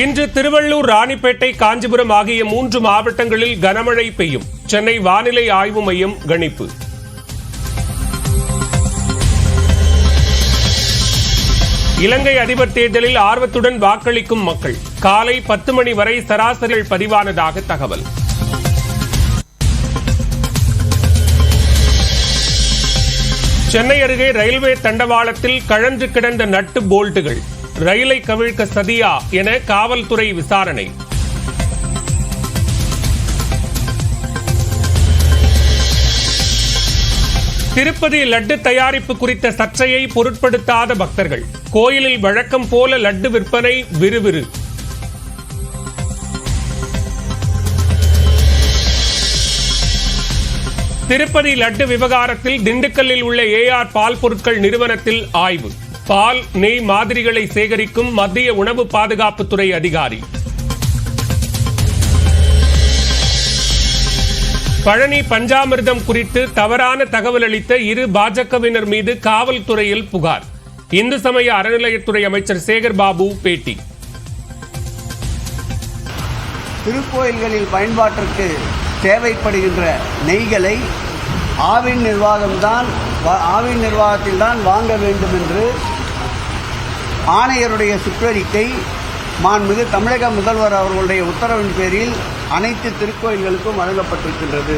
இன்று திருவள்ளூர் ராணிப்பேட்டை காஞ்சிபுரம் ஆகிய மூன்று மாவட்டங்களில் கனமழை பெய்யும். சென்னை வானிலை ஆய்வு மையம் கணிப்பு. இலங்கை அதிபர் தேர்தலில் ஆர்வத்துடன் வாக்களிக்கும் மக்கள். காலை பத்து மணி வரை சராசரிகள் பதிவானதாக தகவல். சென்னை அருகே ரயில்வே தண்டவாளத்தில் கழன்று கிடந்த நட்டு போல்ட்டுகள். ரயிலை கவிழ்க்க சதியா என காவல்துறை விசாரணை. திருப்பதி லட்டு தயாரிப்பு குறித்த சர்ச்சையை பொருட்படுத்தாத பக்தர்கள். கோயிலில் வழக்கம் போல லட்டு விற்பனை விறுவிறு. திருப்பதி லட்டு விவகாரத்தில் திண்டுக்கல்லில் உள்ள ஏஆர் பால் பொருட்கள் நிறுவனத்தில் ஆய்வு. பால் நெய் மாதிரிகளை சேகரிக்கும் மத்திய உணவு பாதுகாப்புத்துறை அதிகாரி. பழனி பஞ்சாமிர்தம் குறித்து தவறான தகவல் அளித்த இரு பாஜகவினர் மீது காவல்துறையில் புகார். இந்து சமய அறநிலையத்துறை அமைச்சர் சேகர் பாபு பேட்டி. திருக்கோயில்களில் பயன்பாட்டிற்கு தேவைப்படுகின்ற நெய்களை ஆவின் நிர்வாகம்தான் ஆவின் ஆவின் நிர்வாகத்தில்தான் வாங்க வேண்டும் என்று ஆணையருடைய சுற்றறிக்கை மாண்புமிகு தமிழக முதல்வர் அவர்களுடைய உத்தரவின் பேரில் அனைத்து திருக்கோயில்களுக்கும் வழங்கப்பட்டிருக்கின்றது.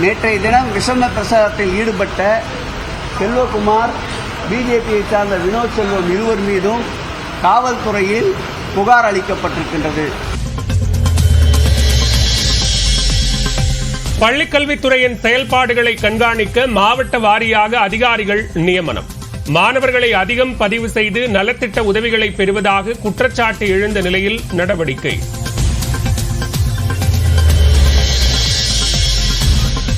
நேற்றைய தினம் விஷம பிரசாரத்தில் ஈடுபட்ட செல்வகுமார் பிஜேபியை சார்ந்த வினோத் செல்வம் இருவர் மீதும் காவல்துறையில் புகார் அளிக்கப்பட்டிருக்கின்றது. பள்ளிக்கல்வித்துறையின் செயல்பாடுகளை கண்காணிக்க மாவட்ட வாரியாக அதிகாரிகள் நியமனம். மாணவர்களை அதிகம் பதிவு செய்து நலத்திட்ட உதவிகளை பெறுவதாக குற்றச்சாட்டு எழுந்த நிலையில் நடவடிக்கை.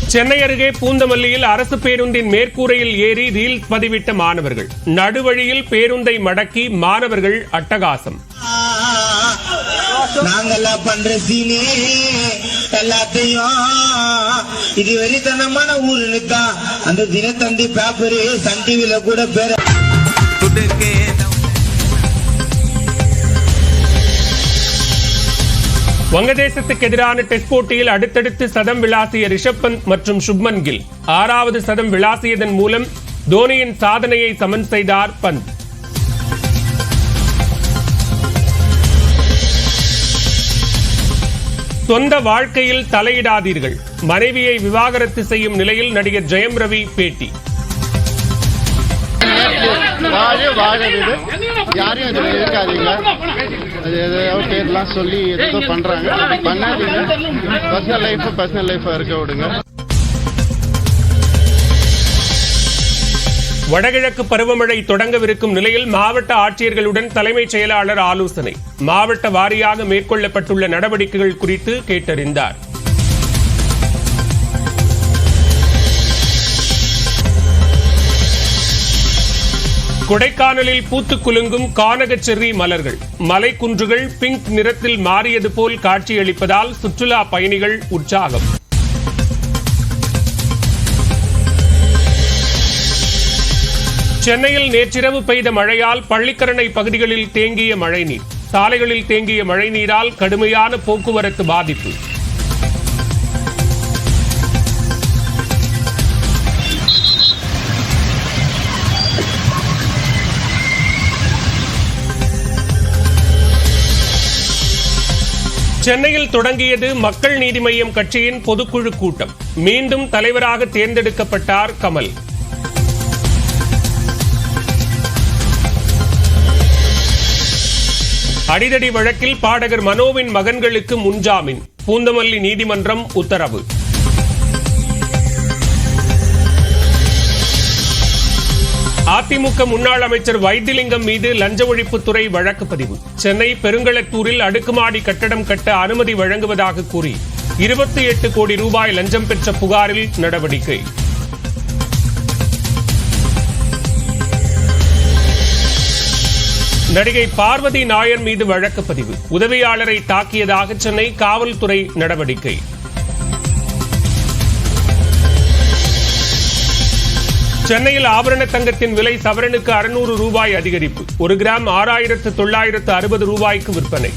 சென்னை அருகே பூந்தமல்லியில் அரசு பேருந்தின் மேற்கூரையில் ஏறி ரீல்ஸ் பதிவிட்ட மாணவர்கள். நடுவழியில் பேருந்தை மடக்கி மாணவர்கள் அட்டகாசம். பண்ற சீனே. எல்லாத்தையும் இது வெறித்தனமான ஊருன்னு தான் அந்த தினத்தந்தி பேப்பரு சன் டிவில கூட பேர வங்கதேசத்துக்கு எதிரான டெஸ்ட் போட்டியில் அடுத்தடுத்து சதம் விளாசிய ரிஷப் பந்த் மற்றும் சுப்மன் கில். ஆறாவது சதம் விளாசியதன் மூலம் தோனியின் சாதனையை சமன் செய்தார் பந்த். சொந்த வாழ்க்கையில் தலையிடாதீர்கள். மனைவியை விவாகரத்து செய்யும் நிலையில் நடிகர் ஜெயம் ரவி பேட்டி. வாழ யாரையும் அதில் இருக்காதீங்க அது பேர்லாம் சொல்லி எதோ பண்றாங்க. பண்ணாதீங்க. பர்சனல் லைஃப் பர்சனல் லைஃபா இருக்க விடுங்க. வடகிழக்கு பருவமழை தொடங்கவிருக்கும் நிலையில் மாவட்ட ஆட்சியர்களுடன் தலைமைச் செயலாளர் ஆலோசனை. மாவட்ட வாரியாக மேற்கொள்ளப்பட்டுள்ள நடவடிக்கைகள் குறித்து கேட்டறிந்தார். கொடைக்கானலில் பூத்து குலுங்கும் கானகச் மலர்கள். மலைக்குன்றுகள் பிங்க் நிறத்தில் மாறியது போல் காட்சியளிப்பதால் சுற்றுலா பயணிகள் உற்சாகம். சென்னையில் நேற்றிரவு பெய்த மழையால் பள்ளிக்கரணை பகுதிகளில் தேங்கிய மழைநீர். சாலைகளில் தேங்கிய மழைநீரால் கடுமையான போக்குவரத்து பாதிப்பு. சென்னையில் தொடங்கியது மக்கள் நீதி மய்யம் கட்சியின் பொதுக்குழு கூட்டம். மீண்டும் தலைவராக தேர்ந்தெடுக்கப்பட்டார் கமல். அடிதடி வழக்கில் பாடகர் மனோவின் மகன்களுக்கு முன்ஜாமீன். பூந்தமல்லி நீதிமன்றம் உத்தரவு. அதிமுக முன்னாள் அமைச்சர் வைத்திலிங்கம் மீது லஞ்ச ஒழிப்புத்துறை வழக்கு பதிவு. சென்னை பெருங்களத்தூரில் அடுக்குமாடி கட்டடம் கட்ட அனுமதி வழங்குவதாக கூறி இருபத்தி எட்டு கோடி ரூபாய் லஞ்சம் பெற்ற புகாரில் நடவடிக்கை. நடிகை பார்வதி நாயர் மீது வழக்கு பதிவு. உதவியாளரை தாக்கியதாக சென்னை காவல்துறை நடவடிக்கை. சென்னையில் ஆபரண தங்கத்தின் விலை சவரனுக்கு அறுநூறு ரூபாய் அதிகரிப்பு. ஒரு கிராம் ஆறாயிரத்து தொள்ளாயிரத்து அறுபது ரூபாய்க்கு விற்பனை.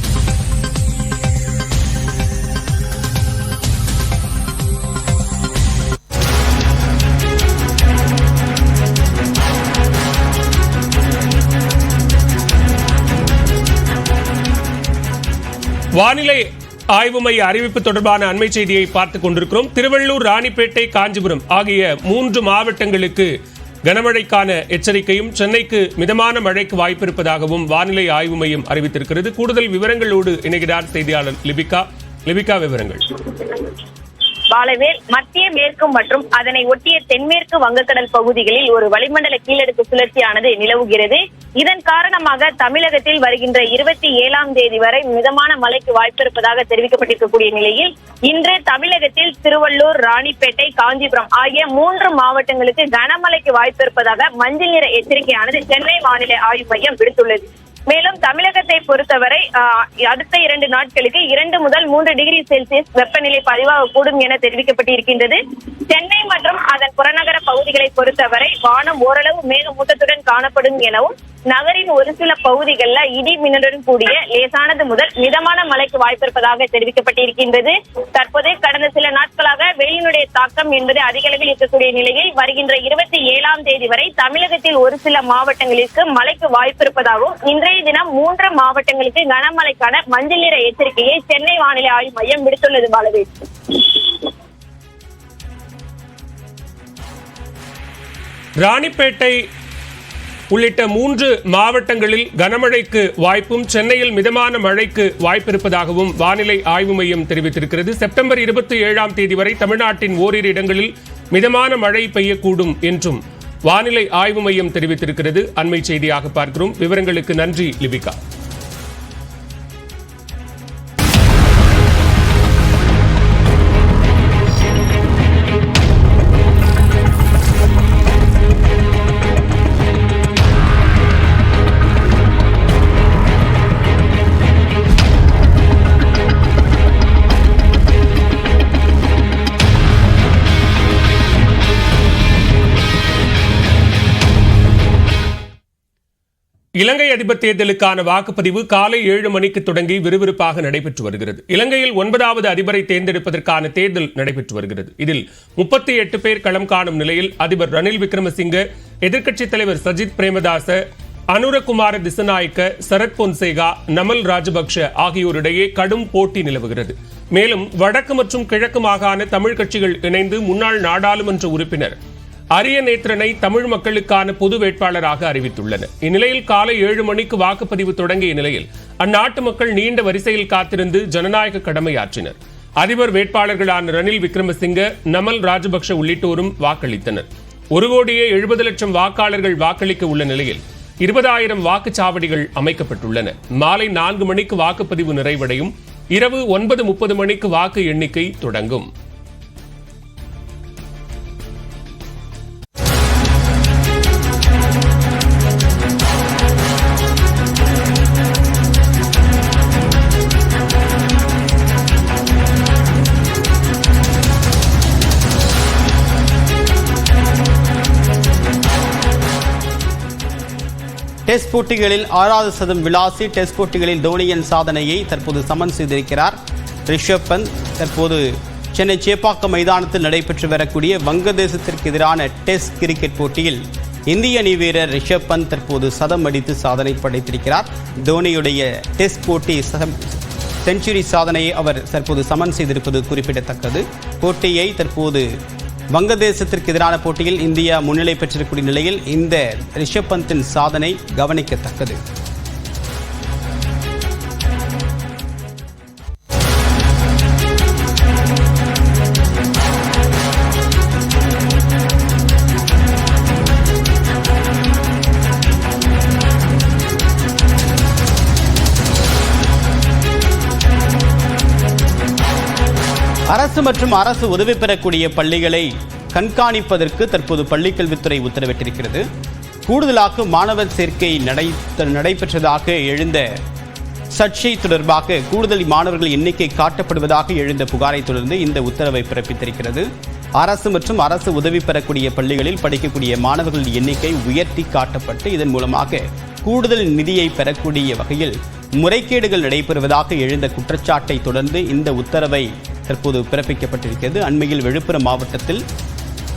வானிலை ஆய்வு மைய அறிவிப்பு தொடர்பான அண்மை செய்தியை பார்த்துக் கொண்டிருக்கிறோம். திருவள்ளூர் ராணிப்பேட்டை காஞ்சிபுரம் ஆகிய மூன்று மாவட்டங்களுக்கு கனமழைக்கான எச்சரிக்கையும் சென்னைக்கு மிதமான மழைக்கு வாய்ப்பிருப்பதாகவும் வானிலை ஆய்வு மையம் அறிவித்திருக்கிறது. கூடுதல் விவரங்களோடு இணைகிறார் செய்தியாளர் லிபிகா. லிபிகா விவரங்கள். பாலவேல் மத்திய மேற்கு மற்றும் அதனை ஒட்டிய தென்மேற்கு வங்கக்கடல் பகுதிகளில் ஒரு வளிமண்டல கீழடுக்கு சுழற்சியானது நிலவுகிறது. இதன் காரணமாக தமிழகத்தில் வருகின்ற இருபத்தி ஏழாம் தேதி வரை மிதமான மழைக்கு வாய்ப்பிருப்பதாக தெரிவிக்கப்பட்டிருக்கக்கூடிய நிலையில் இன்று தமிழகத்தில் திருவள்ளூர் ராணிப்பேட்டை காஞ்சிபுரம் ஆகிய மூன்று மாவட்டங்களுக்கு கனமழைக்கு வாய்ப்பிருப்பதாக மஞ்சள் நிற எச்சரிக்கையானது சென்னை வானிலை ஆய்வு மையம் விடுத்துள்ளது. மேலும் தமிழகத்தை பொறுத்தவரை அடுத்த இரண்டு நாட்களுக்கு இரண்டு முதல் மூன்று டிகிரி செல்சியஸ் வெப்பநிலை பதிவாகக்கூடும் என தெரிவிக்கப்பட்டிருக்கின்றது. சென்னை மற்றும் அதன் புறநகர பகுதிகளை பொறுத்தவரை வானம் ஓரளவு மேகமூட்டத்துடன் காணப்படும் எனவும் நகரின் ஒரு சில பகுதிகளில் இடி மின்னலுடன் கூடிய லேசானது முதல் மிதமான மழைக்கு வாய்ப்பிருப்பதாக தெரிவிக்கப்பட்டிருக்கின்றது. தற்போது கடந்த சில நாட்களாக வெயிலினுடைய தாக்கம் என்பது அதிக அளவில் இருக்கக்கூடிய நிலையில் வருகின்ற இருபத்தி ஏழாம் தேதி வரை தமிழகத்தில் ஒரு சில மாவட்டங்களுக்கு மழைக்கு வாய்ப்பிருப்பதாகவும் இன்றைய இன்றைய தினம் மூன்று மாவட்டங்களுக்கு கனமழைக்கான மஞ்சள் நிற எச்சரிக்கையை சென்னை வானிலை ஆய்வு மையம் விடுத்துள்ளது பாலவேஷ் ராணிப்பேட்டை உள்ளிட்ட மூன்று மாவட்டங்களில் கனமழைக்கு வாய்ப்பும் சென்னையில் மிதமான மழைக்கு வாய்ப்பிருப்பதாகவும் வானிலை ஆய்வு மையம் தெரிவித்திருக்கிறது. செப்டம்பர் இருபத்தி ஏழாம் தேதி வரை தமிழ்நாட்டின் ஓரிரு இடங்களில் மிதமான மழை பெய்யக்கூடும் என்றும் வானிலை ஆய்வு மையம் தெரிவித்திருக்கிறது. அண்மை செய்தியாக பார்க்கிறோம். விவரங்களுக்கு நன்றி லிபிகா. இலங்கை அதிபர் தேர்தலுக்கான வாக்குப்பதிவு காலை ஏழு மணிக்கு தொடங்கி விறுவிறுப்பாக நடைபெற்று வருகிறது. இலங்கையில் ஒன்பதாவது அதிபரை தேர்ந்தெடுப்பதற்கான தேர்தல் நடைபெற்று வருகிறது. இதில் முப்பத்தி எட்டு பேர் களம் காணும் நிலையில் அதிபர் ரணில் விக்ரமசிங்க எதிர்க்கட்சித் தலைவர் சஜித் பிரேமதாச அனுரகுமார திசநாயக்க சரத் பொன்சேகா நமல் ராஜபக்ஷ ஆகியோரிடையே கடும் போட்டி நிலவுகிறது. மேலும் வடக்கு மற்றும் கிழக்கு மாகாண தமிழ் கட்சிகள் இணைந்து முன்னாள் நாடாளுமன்ற உறுப்பினர் அரிய நேத்திரனை தமிழ் மக்களுக்கான பொது வேட்பாளராக அறிவித்துள்ளனர். இந்நிலையில் காலை ஏழு மணிக்கு வாக்குப்பதிவு தொடங்கிய நிலையில் அந்நாட்டு மக்கள் நீண்ட வரிசையில் காத்திருந்து ஜனநாயக கடமையாற்றினர். அதிபர் வேட்பாளர்களான ரணில் விக்ரமசிங்க நமல் ராஜபக்ஷ உள்ளிட்டோரும் வாக்களித்தனர். ஒரு கோடியே எழுபது லட்சம் வாக்காளர்கள் வாக்களிக்க உள்ள நிலையில் இருபதாயிரம் வாக்குச்சாவடிகள் அமைக்கப்பட்டுள்ளன. மாலை நான்கு மணிக்கு வாக்குப்பதிவு நிறைவடையும். இரவு ஒன்பது முப்பது மணிக்கு வாக்கு எண்ணிக்கை தொடங்கும். டெஸ்ட் போட்டிகளில் ஆறாவது சதம் விளாசி டெஸ்ட் போட்டிகளில் தோனியின் சாதனையை தற்போது சமன் செய்திருக்கிறார். ரிஷப் பந்த் தற்போது சென்னை சேப்பாக்கம் மைதானத்தில் நடைபெற்று வரக்கூடிய வங்கதேசத்திற்கு எதிரான டெஸ்ட் கிரிக்கெட் போட்டியில் இந்திய அணி வீரர் ரிஷப் பந்த் தற்போது சதம் அடித்து சாதனை படைத்திருக்கிறார். தோனியுடைய டெஸ்ட் போட்டி சதம் செஞ்சுரி சாதனையை அவர் தற்போது சமன் செய்திருப்பது குறிப்பிடத்தக்கது. போட்டியை தற்போது வங்கதேசத்திற்கு எதிரான போட்டியில் இந்தியா முன்னிலை பெற்றிருக்கக்கூடிய நிலையில் இந்த ரிஷப் பந்தின் சாதனை கவனிக்கத்தக்கது. அரசு மற்றும் அரசு உதவி பெறக்கூடிய பள்ளிகளை கண்காணிப்பதற்கு தற்போது பள்ளிக்கல்வித்துறை உத்தரவிட்டிருக்கிறது. கூடுதலாக மாணவர் சேர்க்கை நடை நடைபெற்றதாக எழுந்த சர்ச்சை தொடர்பாக கூடுதல் மாணவர்கள் எண்ணிக்கை காட்டப்படுவதாக எழுந்த புகாரை தொடர்ந்து இந்த உத்தரவை பிறப்பித்திருக்கிறது. அரசு மற்றும் அரசு உதவி பெறக்கூடிய பள்ளிகளில் படிக்கக்கூடிய மாணவர்களின் எண்ணிக்கை உயர்த்தி காட்டப்பட்டு இதன் மூலமாக கூடுதல் நிதியை பெறக்கூடிய வகையில் முறைகேடுகள் நடைபெறுவதாக எழுந்த குற்றச்சாட்டை தொடர்ந்து இந்த உத்தரவை தற்போது பிறப்பிக்கப்பட்டிருக்கிறது. அண்மையில் விழுப்புரம் மாவட்டத்தில்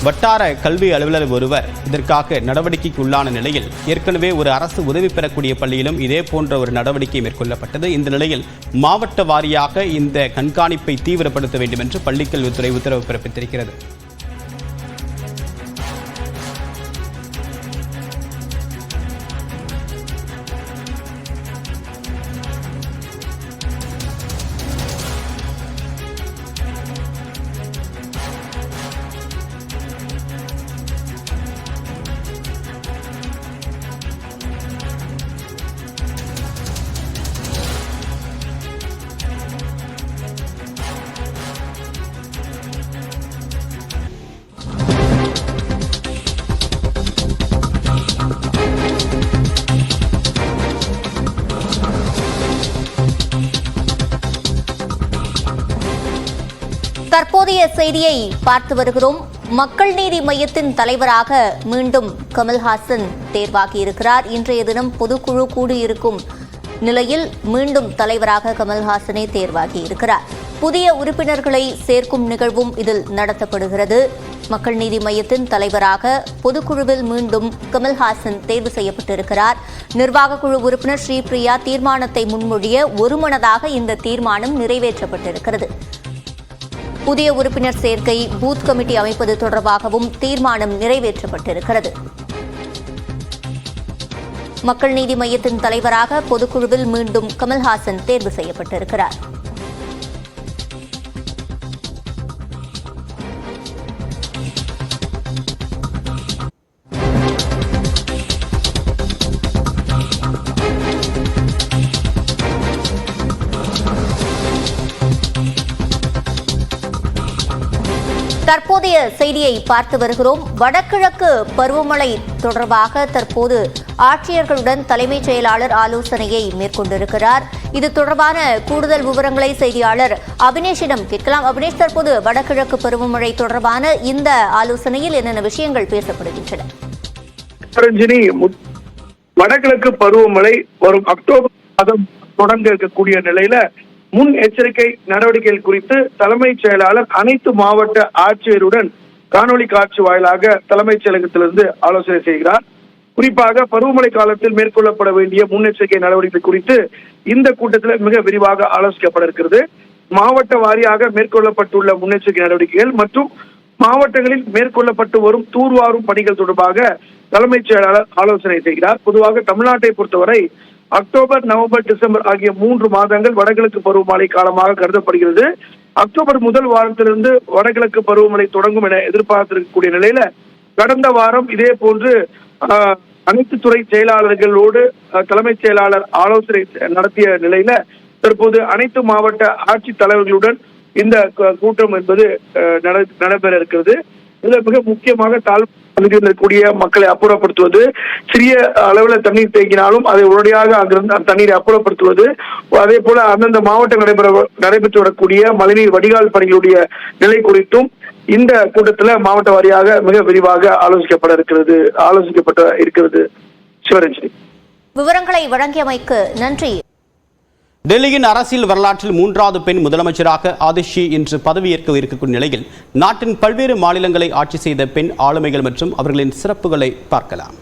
வட்டார கல்வி அலுவலர் ஒருவர் இதற்காக நடவடிக்கைக்கு உள்ளான நிலையில் ஏற்கனவே ஒரு அரசு உதவி பெறக்கூடிய பள்ளியிலும் இதே போன்ற ஒரு நடவடிக்கை மேற்கொள்ளப்பட்டது. இந்த நிலையில் மாவட்ட வாரியாக இந்த கண்காணிப்பை தீவிரப்படுத்த வேண்டும் என்று பள்ளிக்கல்வித்துறை உத்தரவு பிறப்பித்திருக்கிறது. செய்தியை பார்த்து வருகிறோம். மக்கள் நீதி மையத்தின் தலைவராக மீண்டும் கமல்ஹாசன் தேர்வாகி இருக்கிறார் இன்றைய தினம் பொதுக்குழு கூடியிருக்கும் நிலையில் மீண்டும் தலைவராக கமல்ஹாசனே தேர்வாகி இருக்கிறார் புதிய உறுப்பினர்களை சேர்க்கும் நிகழ்வும் இதில் நடத்தப்படுகிறது. மக்கள் நீதி மையத்தின் தலைவராக பொதுக்குழுவில் மீண்டும் கமல்ஹாசன் தேர்வு செய்யப்பட்டிருக்கிறார். நிர்வாக குழு உறுப்பினர் ஸ்ரீபிரியா தீர்மானத்தை முன்மொழிய ஒருமனதாக இந்த தீர்மானம் நிறைவேற்றப்பட்டிருக்கிறது. புதிய உறுப்பினர் சேர்க்கை பூத் கமிட்டி அமைப்பது தொடர்பாகவும் தீர்மானம் நிறைவேற்றப்பட்டிருக்கிறது. மக்கள் நீதி மையத்தின் தலைவராக பொதுக்குழுவில் மீண்டும் கமல்ஹாசன் தேர்வு செய்யப்பட்டிருக்கிறார். தற்போதைய செய்தியை பார்த்து வருகிறோம். வடகிழக்கு பருவமழை தொடர்பாக தற்போது ஆட்சியர்களுடன் தலைமைச் செயலாளர் ஆலோசனையை மேற்கொண்டிருக்கிறார். இது தொடர்பான கூடுதல் விவரங்களை செய்தியாளர் அபினேஷிடம் கேட்கலாம். அபினேஷ் தற்போது வடகிழக்கு பருவமழை தொடர்பான இந்த ஆலோசனையில் என்னென்ன விஷயங்கள் பேசப்படுகின்றன? வடகிழக்கு பருவமழை வரும் அக்டோபர் மாதம் தொடங்க இருக்கக்கூடிய நிலையில முன் எச்சரிக்கை நடவடிக்கைகள் குறித்து தலைமைச் செயலாளர் அனைத்து மாவட்ட ஆட்சியருடன் காணொலி காட்சி வாயிலாக தலைமைச் செயலகத்திலிருந்து ஆலோசனை செய்கிறார். குறிப்பாக பருவமழை காலத்தில் மேற்கொள்ளப்பட வேண்டிய முன்னெச்சரிக்கை நடவடிக்கை குறித்து இந்த கூட்டத்தில் மிக விரிவாக ஆலோசிக்கப்பட இருக்கிறது. மாவட்ட வாரியாக மேற்கொள்ளப்பட்டுள்ள முன்னெச்சரிக்கை நடவடிக்கைகள் மற்றும் மாவட்டங்களில் மேற்கொள்ளப்பட்டு வரும் தூர்வாரும் பணிகள் தொடர்பாக தலைமைச் செயலாளர் ஆலோசனை செய்கிறார். பொதுவாக தமிழ்நாட்டை பொறுத்தவரை அக்டோபர் நவம்பர் டிசம்பர் ஆகிய மூன்று மாதங்கள் வடகிழக்கு பருவமழை காலமாக கருதப்படுகிறது. அக்டோபர் முதல் வாரத்திலிருந்து வடகிழக்கு பருவமழை தொடங்கும் என எதிர்பார்த்திருக்கக்கூடிய நிலையில கடந்த வாரம் இதே போன்று அனைத்து துறை செயலாளர்களோடு தலைமைச் செயலாளர் ஆலோசனை நடத்திய நிலையில தற்போது அனைத்து மாவட்ட ஆட்சித் தலைவர்களுடன் இந்த கூட்டம் என்பது நடைபெற இருக்கிறது. இதுல மிக முக்கியமாக தாழ்வு பகுதியில் இருக்கக்கூடிய மக்களை அப்புறப்படுத்துவது சிறிய அளவில் தண்ணீர் தேங்கினாலும் அதை உடனடியாக அங்கிருந்து அந்த தண்ணீரை அப்புறப்படுத்துவது. அதே போல அந்தந்த மாவட்டம் நடைபெற நடைபெற்று வரக்கூடிய மழைநீர் வடிகால் பணிகளுடைய நிலை குறித்தும் இந்த கூட்டத்துல மாவட்ட வாரியாக மிக விரிவாக ஆலோசிக்கப்பட இருக்கிறது ஆலோசிக்கப்பட்ட இருக்கிறது. சிவரஞ்சனி. விவரங்களை வழங்கியமைக்கு நன்றி. டெல்லியின் அரசியல் வரலாற்றில் மூன்றாவது பெண் முதலமைச்சராக ஆதிஷி இன்று பதவியேற்க இருக்கக்கூடிய நிலையில் நாட்டின் பல்வேறு மாநிலங்களை ஆட்சி செய்த பெண் ஆளுமைகள் மற்றும் அவர்களின் சிறப்புகளை பார்க்கலாம்.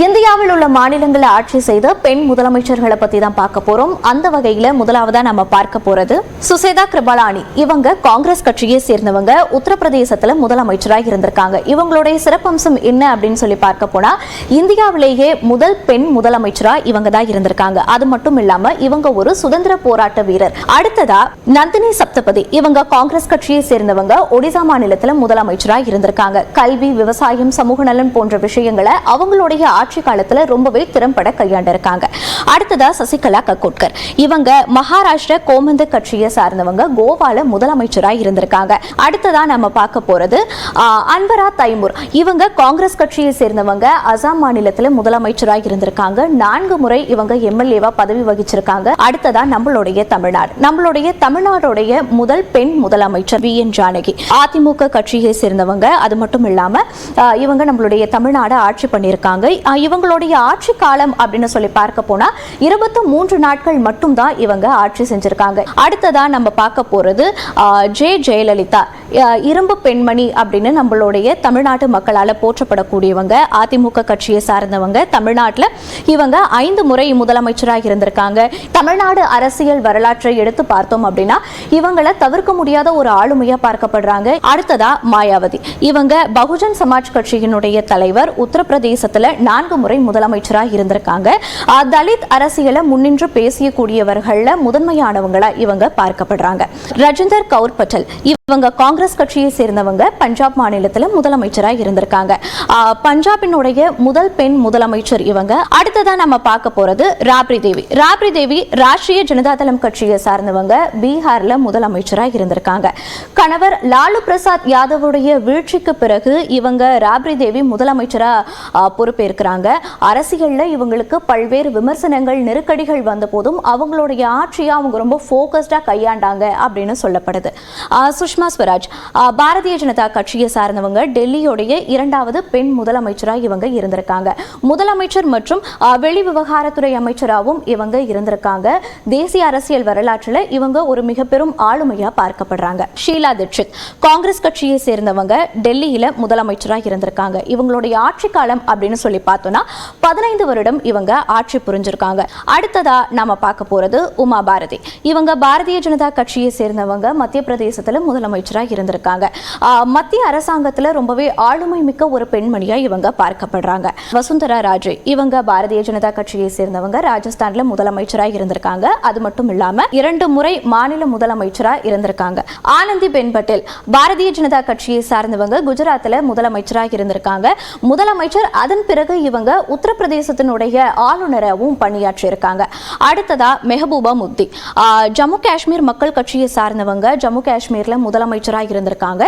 இந்தியாவில் உள்ள மாநிலங்களை ஆட்சி செய்த பெண் முதலமைச்சர்களை பத்தி தான் பார்க்க போறோம். அந்த வகையில முதலாவதா நம்ம பார்க்க போறது சுசேதா கிருபாலானி. இவங்க காங்கிரஸ் கட்சியை சேர்ந்தவங்க உத்தரப்பிரதேசத்துல முதலமைச்சராக இருந்திருக்காங்க. இவங்களுடைய சிறப்பம்சம் என்ன அப்படின்னு சொல்லி பார்க்க போனா இந்தியாவிலேயே முதல் பெண் முதலமைச்சரா இவங்க தான் இருந்திருக்காங்க. அது மட்டும் இல்லாம இவங்க ஒரு சுதந்திர போராட்ட வீரர். அடுத்ததா நந்தினி சப்தபதி. இவங்க காங்கிரஸ் கட்சியை சேர்ந்தவங்க ஒடிசா மாநிலத்துல முதலமைச்சரா இருந்திருக்காங்க. கல்வி விவசாயம் சமூக நலன் போன்ற விஷயங்களை அவங்களுடைய ஆட்சி காலத்துல ரொம்பவே திறம்பட கையாண்டிருக்காங்க. அடுத்ததா சசிகலா கக்கோட்கர். இவங்க மகாராஷ்டிர கோமந்த கட்சியை சார்ந்தவங்க கோவால முதலமைச்சராக இருந்திருக்காங்க. அடுத்ததா நம்ம பார்க்க போறது அன்வரா தைமூர். இவங்க காங்கிரஸ் கட்சியை சேர்ந்தவங்க அசாம் மாநிலத்துல முதலமைச்சராக இருந்திருக்காங்க. நான்கு முறை இவங்க எம்எல்ஏவா பதவி வகிச்சிருக்காங்க. அடுத்ததா நம்மளுடைய தமிழ்நாடு. நம்மளுடைய தமிழ்நாடுடைய முதல் பெண் முதலமைச்சர் வி. என். ஜானகி. அதிமுக கட்சியை சேர்ந்தவங்க. அது மட்டும் இல்லாம இவங்க நம்மளுடைய தமிழ்நாடு ஆட்சி பண்ணியிருக்காங்க. இவங்களுடைய ஆட்சி காலம் அப்படின்னு சொல்லி பார்க்க போனா இருபத்தி மூன்று நாட்கள் மட்டும்தான் இவங்க ஆட்சி செஞ்சிருக்காங்க. அடுத்ததா நம்ம பார்க்க போறது ஜே ஜெயலலிதா. இரும்பு பெண்மணி அப்படின்னு நம்மளுடைய தமிழ்நாட்டு மக்களால் போற்றப்படக்கூடியவங்க அதிமுக கட்சியை சார்ந்தவங்க தமிழ்நாட்டில் இவங்க ஐந்து முறை முதலமைச்சராக இருந்திருக்காங்க. தமிழ்நாடு அரசியல் வரலாற்றை எடுத்து பார்த்தோம் அப்படின்னா இவங்களை தவிர்க்க முடியாத ஒரு ஆளுமையா பார்க்கப்படுறாங்க. அடுத்ததா மாயாவதி. இவங்க பகுஜன் சமாஜ் கட்சியினுடைய தலைவர் உத்தரப்பிரதேசத்துல நான்கு முறை முதலமைச்சராக இருந்திருக்காங்க. தலித் அரசியலை முன்னின்று பேசியக்கூடியவர்கள்ல முதன்மையானவங்களா இவங்க பார்க்கப்படுறாங்க. ரஜிந்தர் கவுர் பட்டேல் இவங்க காங்கிரஸ் கட்சியை சேர்ந்தவங்க பஞ்சாப் மாநிலத்தில் முதலமைச்சராக இருந்திருக்காங்க. பஞ்சாபினுடைய முதல் பெண் முதலமைச்சர் இவங்க. அடுத்ததா நம்ம பார்க்க போறது ராப்ரி தேவி. ராப்ரி தேவி ராஷ்டிரிய ஜனதாதளம் கட்சியை சார்ந்தவங்க பீகார்ல முதலமைச்சராக இருந்திருக்காங்க. கணவர் லாலு பிரசாத் யாதவுடைய வீழ்ச்சிக்கு பிறகு இவங்க ராப்ரி தேவி முதலமைச்சராக பொறுப்பேற்கிறாங்க. அரசியலில் இவங்களுக்கு பல்வேறு விமர்சனங்கள் நெருக்கடிகள் வந்த போதும் அவங்களுடைய ஆட்சியை அவங்க ரொம்ப ஃபோக்கஸ்டாக கையாண்டாங்க அப்படின்னு சொல்லப்படுது. சுஷ்மா சுஷ்மா ஸ்வராஜ் பாரதிய ஜனதா கட்சியை சார்ந்தவங்க டெல்லியோடைய இரண்டாவது பெண் முதலமைச்சராக இவங்க இருந்திருக்காங்க. முதலமைச்சர் மற்றும் வெளி விவகாரத்துறை அமைச்சராகவும் இவங்க இருந்திருக்காங்க. தேசிய அரசியல் வரலாற்றில் இவங்க ஒரு மிக பெரும் ஆளுமையா பார்க்கப்படுறாங்க. ஷீலா தீட்சித் காங்கிரஸ் கட்சியை சேர்ந்தவங்க டெல்லியில முதலமைச்சராக இருந்திருக்காங்க. இவங்களுடைய ஆட்சி காலம் அப்படின்னு சொல்லி பார்த்தோம்னா பதினைந்து வருடம் இவங்க ஆட்சி புரிஞ்சிருக்காங்க. அடுத்ததா நாம பார்க்க போறது உமா பாரதி. இவங்க பாரதிய ஜனதா கட்சியை சேர்ந்தவங்க மத்திய பிரதேசத்துல முதலமைச்சராக இருந்திருக்காங்க. மத்திய அரசாங்கத்துல ரொம்பவே ஆளுமை மிக்க ஒரு பெண்மணியா இவங்க பார்க்கப்படுறாங்க. வசுந்தரா ராஜே இவங்க பாரதிய ஜனதா கட்சியை சேர்ந்தவங்க ராஜஸ்தான்ல முதலமைச்சராக இருந்திருக்காங்க. அது மட்டும் இல்லாம இரண்டு முறை மாநில முதலமைச்சரா இருந்திருக்காங்க. ஆனந்தி பென் பட்டேல் பாரதிய ஜனதா கட்சியை சார்ந்தவங்க குஜராத்ல முதலமைச்சராக இருந்திருக்காங்க. முதலமைச்சர் அதன் பிறகு இவங்க உத்தரப்பிரதேசத்தினுடைய ஆளுநராகவும் பணியாற்றி இருக்காங்க அடுத்ததா மெஹபூபா முத்தி ஜம்மு காஷ்மீர் மக்கள் கட்சியை சார்ந்தவங்க ஜம்மு காஷ்மீர்ல முதலமைச்சராக இருந்திருக்காங்க.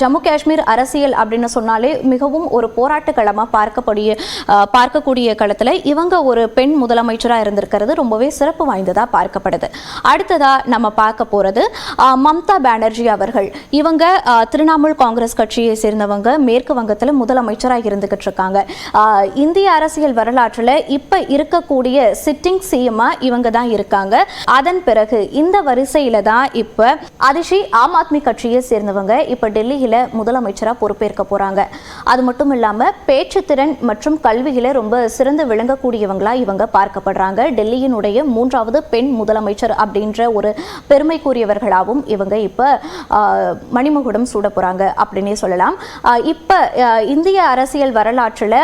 ஜம்மு காஷ்மீர் அரசியல் அப்படின்னு சொன்னாலே மிகவும் ஒரு போராட்ட களமாக பார்க்கக்கூடிய பார்க்கக்கூடிய களத்தில் இவங்க ஒரு பெண் முதலமைச்சராக இருந்திருக்கிறது ரொம்பவே சிறப்பு வாய்ந்ததா பார்க்கப்படுது. அடுத்ததா நம்ம பார்க்க போகிறது மம்தா பானர்ஜி அவர்கள். இவங்க திரிணாமுல் காங்கிரஸ் கட்சியை சேர்ந்தவங்க மேற்கு வங்கத்துல முதலமைச்சராக இருந்துகிட்டு இருக்காங்க. ஆஹ், இந்திய அரசியல் வரலாற்றுல இப்ப இருக்கக்கூடிய சிட்டிங் சிஎம்மா இவங்க தான் இருக்காங்க. அதன் பிறகு இந்த வரிசையில தான் இப்ப அதிஷி ஆம் ஆத்மி கட்சியை சேர்ந்தவங்க இப்ப டெல்லியில முதலமைச்சரா பொறுப்பேற்க போறாங்க. அது மட்டும் இல்லாம பேச்சுத்திறன் மற்றும் கல்வியில ரொம்ப சிறந்து விளங்கக்கூடியவங்களா இவங்க பார்க்கப்படுறாங்க. டெல்லியினுடைய மூன்றாவது பெண் முதலமைச்சர் அப்படின்ற ஒரு பெருமைக்குரியவர்களாகவும் இவங்க இப்ப மணிமகுடம் சூட போறாங்க அப்படின்னே சொல்லலாம். இப்போ இப்ப இந்திய அரசியல் வரலாற்றுல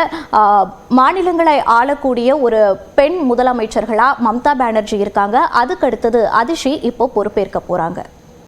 மாநிலங்களை ஆளக்கூடிய ஒரு பெண் முதலமைச்சர்களா மம்தா பானர்ஜி இருக்காங்க. அதுக்கடுத்தது அதிஷி இப்போ பொறுப்பேற்க போறாங்க.